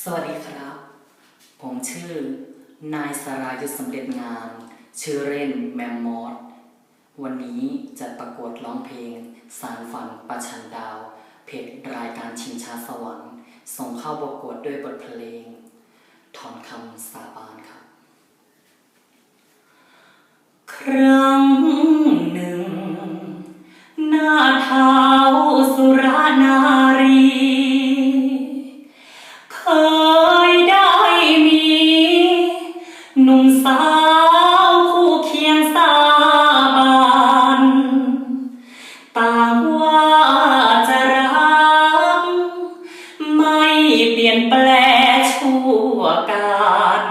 สวัสดีครับ ผมชื่อ นายสรายุทธสำเร็จงาน ชื่อเล่นแมมมอสวันนี้จะประกวดร้องเพลง สารฝันประชันดาว เพจรายการชิงชาสวรรค์ ส่งเข้าประกวดด้วยบทเพลง ถอนคำสาบานครับ ครั้ง หนุ่มสาวคู่เคียงสาบานต่างว่าจะรัก ไม่เปลี่ยนแปลชั่วการ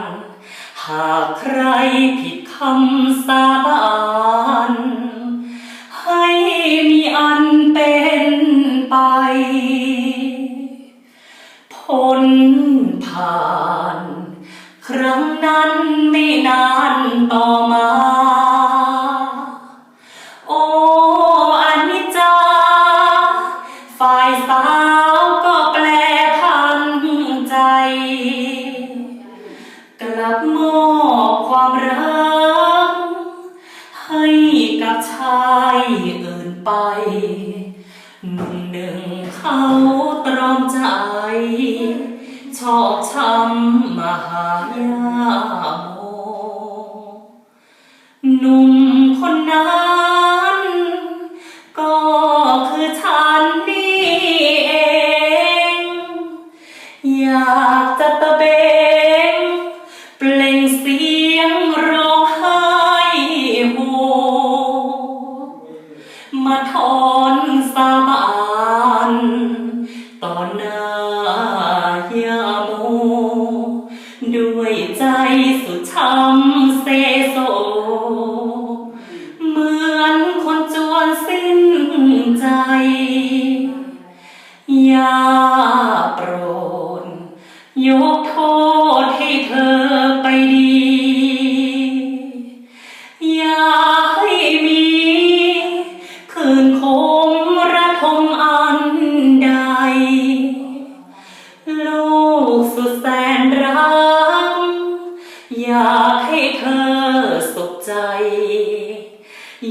หากใครผิดคำสาบานให้มีอันเป็นไป พ้นผ่าน ครั้งนั้นไม่นานต่อมา โอ้อนิจจา ฝ่ายสาวก็แปลพันใจ กลับมอบความรัก ให้กับชายอื่นไปหนุ่มหนึ่งเขาตรอมใจ ชอบช้ำมหายาโม หนุ่มคนนั้น ก็คือฉันนี่เอง อยากจะตะเบง เปล่งเสียงร้องไห้โฮมาถอน ยกโทษให้เธอไปดี อย่าให้มี คืนคมระทมอันใด ลูกสุดแสนรัก อยากให้เธอสุขใจ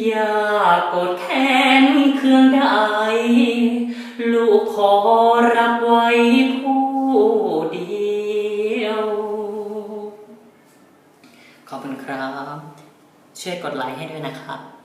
อย่ากดแค้นเครื่องใดลูกขอรับไว้ผู้ เดียว ขอบคุณครับ ช่วยกดไลค์ให้ด้วยนะครับ